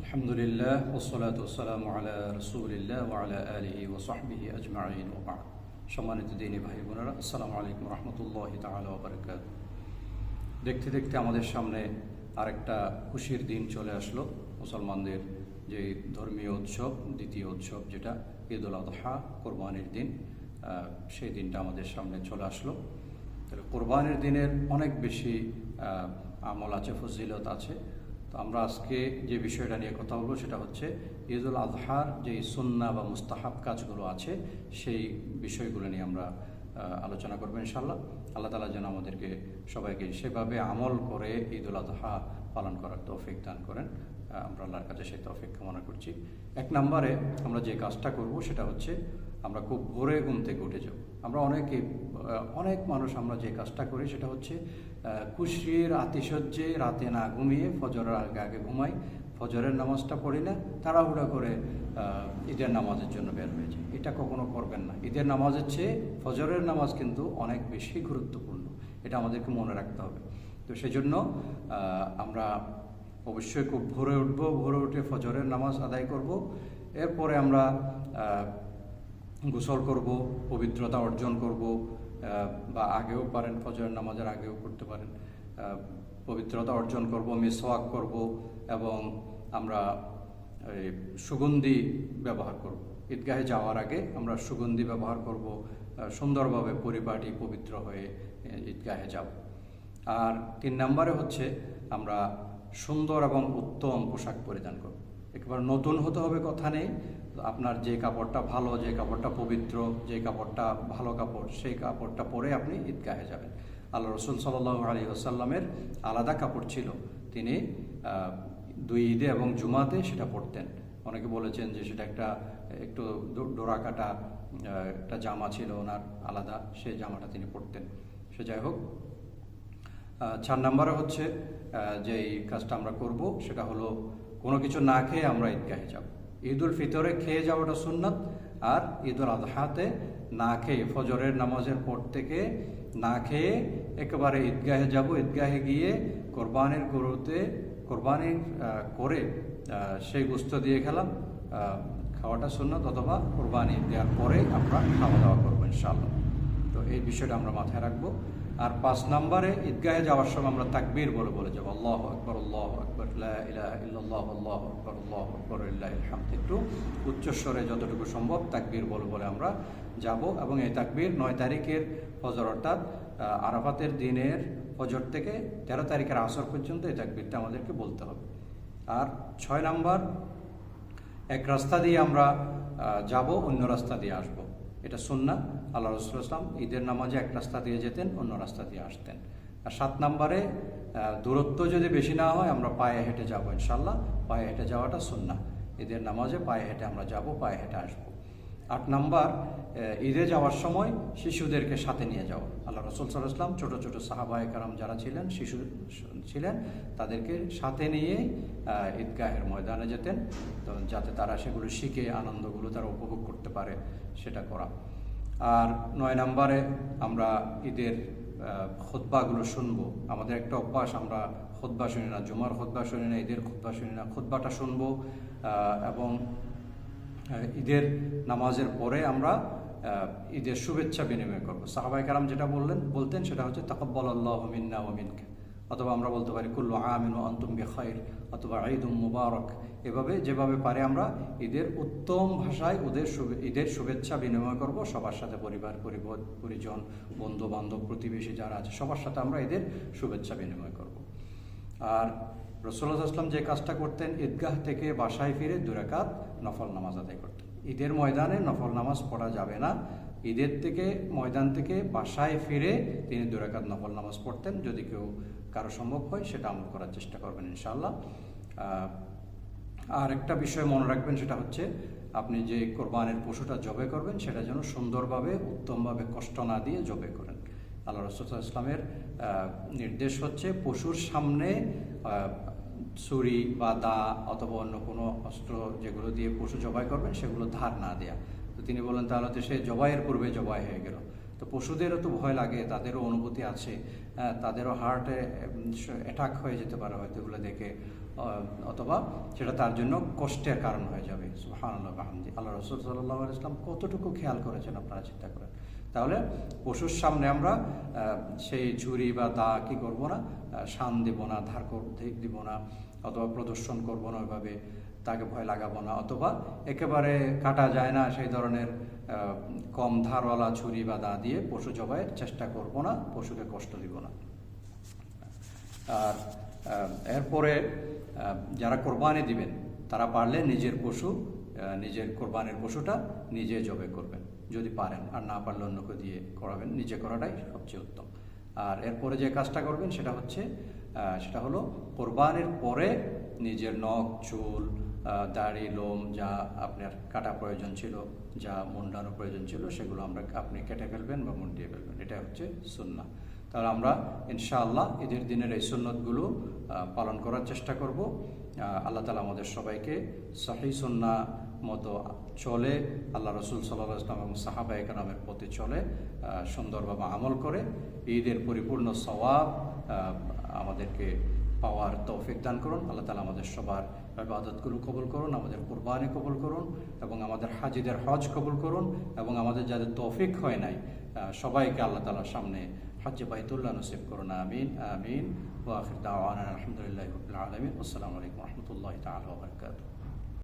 আলহামদুলিল্লাহ ওসলাত ওসালাম আলা রসুলিল্লাহ ওয়ালা আলহি ও আজমাইন ওবা সম্মানিত দিনী ভাই বোনেরা, আসসালামু আলাইকুম রহমতুল্লাহ তালাবরকাত দেখতে দেখতে আমাদের সামনে আরেকটা খুশির দিন চলে আসলো। মুসলমানদের যে ধর্মীয় উৎসব, দ্বিতীয় উৎসব যেটা ঈদ উল আদহা কোরবানির দিন সেই দিনটা আমাদের সামনে চলে আসলো। তাহলে কোরবানির দিনের অনেক বেশি আমল আছে, ফজিলত আছে। তো আমরা আজকে যে বিষয়টা নিয়ে কথা বলব সেটা হচ্ছে ঈদ উল আজহার যে সুন্না বা মুস্তাহাব কাজগুলো আছে, সেই বিষয়গুলো নিয়ে আমরা আলোচনা করব ইনশাল্লাহ আল্লাহ তালা যেন আমাদেরকে সবাইকে সেভাবে আমল করে ঈদ উল আজহা পালন করার তৌফিক দান করেন। আমরা আল্লাহর কাছে সেই তৌফিক কামনা করছি। এক নম্বরে আমরা যে কাজটা করব সেটা হচ্ছে আমরা খুব ভোরে ঘুম থেকে উঠে যাব। আমরা অনেকে অনেক মানুষ আমরা যে কাজটা করি সেটা হচ্ছে খুশির আতিশয্যে রাতে না ঘুমিয়ে ফজরের আগে আগে ঘুমাই। ফজরের নামাজটা পড়ি না, তাড়াহুড়া করে ঈদের নামাজের জন্য বের হয়ে যায় এটা কখনো করবেন না। ঈদের নামাজের চেয়ে ফজরের নামাজ কিন্তু অনেক বেশি গুরুত্বপূর্ণ। এটা আমাদেরকে মনে রাখতে হবে। তো সেই জন্য আমরা অবশ্যই খুব ভোরে উঠবো। ভোরে উঠে ফজরের নামাজ আদায় করব। এরপরে আমরা গোসল করব, পবিত্রতা অর্জন করব বা আগেও পারেন, ফজরের নামাজের আগেও করতে পারেন। পবিত্রতা অর্জন করব, মিসওয়াক করব এবং আমরা সুগন্ধি ব্যবহার করব। ঈদগাহে যাওয়ার আগে আমরা সুগন্ধি ব্যবহার করব সুন্দরভাবে পরিপাটি পবিত্র হয়ে ঈদগাহে যাব। আর তিন নম্বরে হচ্ছে আমরা সুন্দর এবং উত্তম পোশাক পরিধান করব। একবার নতুন হতে হবে, কথা নেই। আপনার যে কাপড়টা ভালো, যে কাপড়টা পবিত্র, যে কাপড়টা ভালো কাপড়, সেই কাপড়টা পরে আপনি ঈদগাহে যাবেন। আল্লাহ রসুল সাল্লাহ আলী আসাল্লামের আলাদা কাপড় ছিল। তিনি দুই ঈদে এবং জুমাতে সেটা পরতেন। অনেকে বলেছেন যে সেটা একটা, একটু ডো- ডোরা কাটা একটা জামা ছিল ওনার আলাদা সেই জামাটা তিনি পরতেন। সে যাই হোক চার নম্বরে হচ্ছে যে এই কাজটা আমরা করব সেটা হলো, কোনো কিছু না খেয়ে আমরা ঈদগাহে যাব। ঈদ উল ফিতরে খেয়ে যাওয়াটা সুন্নত আর ঈদ উল আজহাতে না খেয়ে ফজরের নামাজের পর থেকে না খেয়ে একেবারে ঈদগাহে যাব। ঈদগাহে গিয়ে কোরবানির গরুতে, কোরবানি করে সেই গোস্ত দিয়ে খেলাম। খাওয়াটা সুন্নত অথবা কোরবানি দেওয়ার পরে আমরা খাওয়া দাওয়া করব ইনশাআল্লাহ। তো এই বিষয়টা আমরা মাথায় রাখব। আর পাঁচ নম্বরে, ঈদগাহে যাওয়ার সময় আমরা তাকবীর বলে বলে যাব, আল্লাহ আকবর আল্লাহ আকবর ইল্লাল্লাহ, আল্লাহ আকবর আল্লাহ আকবর লিল্লাহিল হামদ একটু উচ্চস্বরে যতটুকু সম্ভব তাকবীর বলে বলে আমরা যাব এবং এই তাকবীর নয় তারিখের ফজর অর্থাৎ আরাফাতের দিনের ফজর থেকে তেরো তারিখের আসর পর্যন্ত এই তাকবীরটা আমাদেরকে বলতে হবে। আর ছয় নাম্বার, এক রাস্তা দিয়ে আমরা যাব, অন্য রাস্তা দিয়ে আসব। এটা সুন্না আল্লাহ রসুল ইসলাম ঈদের নামাজে এক রাস্তা দিয়ে যেতেন, অন্য রাস্তা দিয়ে আসতেন। আর সাত নম্বরে দূরত্ব যদি বেশি না হয়, আমরা পায়ে হেঁটে যাব ইনশাল্লাহ পায়ে হেঁটে যাওয়াটা সুন্না ঈদের নামাজে পায়ে হেঁটে আমরা যাব, পায়ে হেঁটে আসব। আট নাম্বার ঈদে যাওয়ার সময় শিশুদেরকে সাথে নিয়ে যাওয়া আল্লাহ রসুল সাল্লাহ ইসলাম ছোটো ছোটো সাহাবায় কারাম যারা ছিলেন শিশু ছিলেন তাদেরকে সাথে নিয়ে ঈদগাহের ময়দানে যেতেন তো যাতে তারা সেগুলো শিখে আনন্দগুলো তারা উপভোগ করতে পারে সেটা করা। আর নয় নম্বরে আমরা ঈদের আহ, খুতবাগুলো শুনব। আমাদের একটা অভ্যাস আমরা খুতবা শুনি না জুমার খুতবা শুনি না ঈদের খুতবা শুনি না খুতবাটা শুনব এবং ঈদের নামাজের পরে আমরা ঈদের শুভেচ্ছা বিনিময় করব। সাহাবাই কারাম যেটা বললেন, বলতেন সেটা হচ্ছে তাকব্বাল আল্লাহ মিন্না ও মিনকে। অথবা আমরা বলতে পারি, কুল্লু আমিন ও আন্তুম বে খাইর অথবা ঈদ মুবারক। এভাবে, যেভাবে পারে আমরা ঈদের উত্তম ভাষায় ওদের ঈদের শুভেচ্ছা বিনিময় করব। সবার সাথে পরিবার পরিবার পরিজন বন্ধু বান্ধব প্রতিবেশী যারা আছে, সবার সাথে আমরা ঈদের শুভেচ্ছা বিনিময় করব। আর রসুল্লাহ আসলাম যে কাজটা করতেন ঈদগাহ থেকে বাসায় ফিরে দুরাকাত নফল নামাজ আদায় করতেন। ঈদের ময়দানে নফল নামাজ পড়া যাবে না। ঈদের থেকে ময়দান থেকে বাসায় ফিরে তিনি দুরাকাত নফল নামাজ পড়তেন। যদি কেউ কারও সম্ভব হয় সেটা আমল করার চেষ্টা করবেন ইনশাআল্লাহ। আহ, আর একটা বিষয় মনে রাখবেন সেটা হচ্ছে আপনি যে কোরবানের পশুটা জবে করবেন সেটা যেন সুন্দরভাবে উত্তমভাবে কষ্ট না দিয়ে জবে করেন। আল্লাহ রসুল ইসলামের নির্দেশ হচ্ছে পশুর সামনে ছুরি বা দা অথবা অন্য কোনো অস্ত্র যেগুলো দিয়ে পশু জবাই করবেন সেগুলো ধার না দেয়া। তো তিনি বলেন তাহলে তো সে জবাইয়ের পূর্বে জবাই হয়ে গেল। তো পশুদেরও তো ভয় লাগে, তাদেরও অনুভূতি আছে তাদেরও হার্টে অ্যাটাক হয়ে যেতে পারে হয়তো এগুলো দেখে। অথবা সেটা তার জন্য কষ্টের কারণ হয়ে যাবে। সুহান আল্লাহ আহমদি আল্লাহ রসুল সাল্লাহ ইসলাম কতটুকু খেয়াল করেছেন আপনারা চিন্তা করেন। তাহলে পশুর সামনে আমরা সেই ছুরি বা দা কি করব না শান দিব না, ধার দিব না, অথবা প্রদর্শন করব না ওইভাবে, তাকে ভয় লাগাবো না, অথবা একেবারে কাটা যায় না সেই ধরনের কম ধারওয়ালা ছুরি বা দা দিয়ে পশু জবাইয়ের চেষ্টা করব না, পশুকে কষ্ট দিব না। আর এরপরে যারা কোরবানি দিবেন, তারা পারলে নিজের পশু নিজের কোরবানির পশুটা নিজে জবে করবেন, যদি পারেন। আর না পারলে অন্যকে দিয়ে করাবেন। নিজে করাটাই সবচেয়ে উত্তম। আর এরপরে যে কাজটা করবেন, সেটা হচ্ছে সেটা হলো কোরবানির পরে নিজের নখ, চুল দাড়ি, লোম যা আপনার কাটা প্রয়োজন ছিল, যা মুন্ডানো প্রয়োজন ছিল, সেগুলো আমরা, আপনি কেটে ফেলবেন বা মুন্ডিয়ে ফেলবেন। এটা হচ্ছে সুন্না তাহলে আমরা ইনশাআল্লাহ ঈদের দিনের এই সুন্নতগুলো পালন করার চেষ্টা করব। আল্লাহ তালা আমাদের সবাইকে সহি সুন্না মতো চলে, আল্লাহ রসুল সাল্লাহ ইসলাম এবং সাহাবা একরামের পথে চলে সুন্দরভাবে আমল করে, ঈদের পরিপূর্ণ সওয়াব আমাদেরকে পাওয়ার তৌফিক দান করুন। আল্লাহ তালা আমাদের সবার ইবাদতগুলো কবুল করুন, আমাদের কোরবানি কবুল করুন এবং আমাদের হাজিদের হজ কবুল করুন এবং আমাদের যাদের তৌফিক হয় নাই সবাইকে আল্লাহ তালার সামনে হজ্জে বাইতুল্লাহ নসিব করুন আমিন আমিন ওয়াফির দাওয়ান আলহামদুলিল্লাহ রবিল আলমিন আসসালামু আলাইকুম রহমতুল্লাহ তালা বারকাতুহ